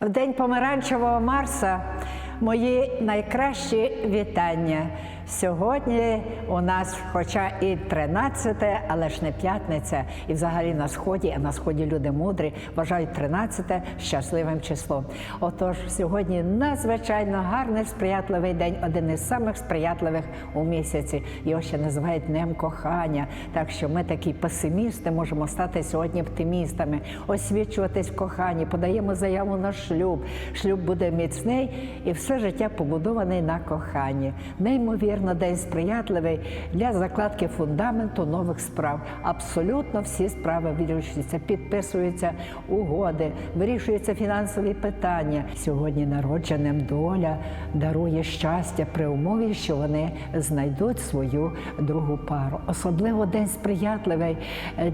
В день помаранчевого Марса мої найкращі вітання. Сьогодні у нас, хоча і 13, але ж не п'ятниця, і взагалі на сході, а на сході люди мудрі вважають 13 щасливим числом. Отож, сьогодні надзвичайно гарний сприятливий день, один із самих сприятливих у місяці. Його ще називають Днем кохання. Так що ми такі песимісти можемо стати сьогодні оптимістами, освічуватись в коханні, подаємо заяву на шлюб. Шлюб буде міцний і все життя побудований на коханні. Неймовірно, день сприятливий для закладки фундаменту нових справ. Абсолютно всі справи вирішуються, підписуються угоди, вирішуються фінансові питання. Сьогодні народженим доля дарує щастя при умові, що вони знайдуть свою другу пару. Особливо день сприятливий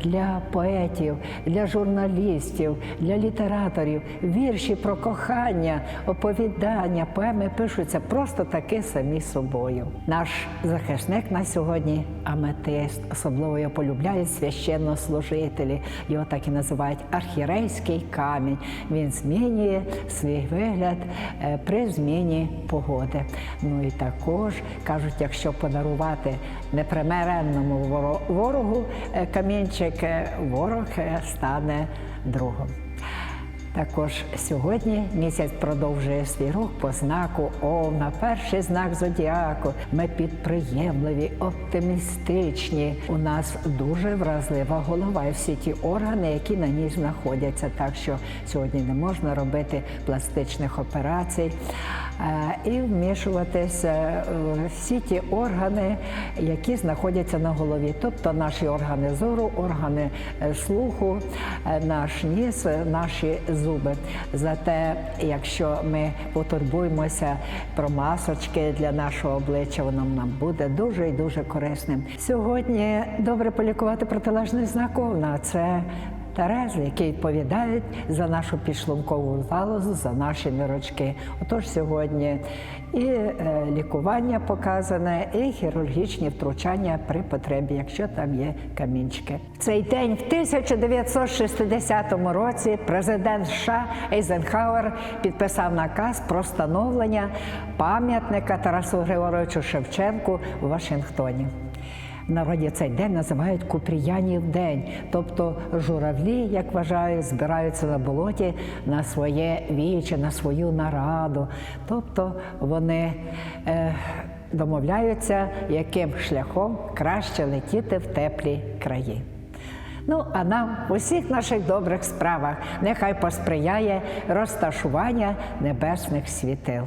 для поетів, для журналістів, для літераторів. Вірші про кохання, оповідання, поеми пишуться просто таки самі собою. Наш захисник на сьогодні аметист. Особливо його полюбляють священнослужителі. Його так і називають архірейський камінь. Він змінює свій вигляд е, при зміні погоди. Ну і також кажуть, якщо подарувати непримиренному воро- ворогу е, камінчик, е, ворог стане другом. Також сьогодні місяць продовжує свій рух по знаку Овна, перший знак зодіаку. Ми підприємливі, оптимістичні. У нас дуже вразлива голова і всі ті органи, які на ній знаходяться. Так що сьогодні не можна робити пластичних операцій і вмішуватися всі ті органи, які знаходяться на голові, тобто наші органи зору, органи е, слуху, е, наш ніс, е, наші зуби. Зате, якщо ми потурбуємося про масочки для нашого обличчя, воно нам буде дуже і дуже корисним. Сьогодні добре полікувати протилежний знак Овна. Це Терези, які відповідають за нашу підшлункову залозу, за наші нирочки. Отож сьогодні і е, лікування показане, і хірургічні втручання при потребі, якщо там є камінчики. В цей день, в 1960 році, президент США Ейзенхауер підписав наказ про встановлення пам'ятника Тарасу Григоровичу Шевченку в Вашингтоні. В народі цей день називають Купріянів день, тобто журавлі, як вважають, збираються на болоті на своє віче, на свою нараду. Тобто вони е, домовляються, яким шляхом краще летіти в теплі краї. Ну, а нам в усіх наших добрих справах нехай посприяє розташування небесних світил.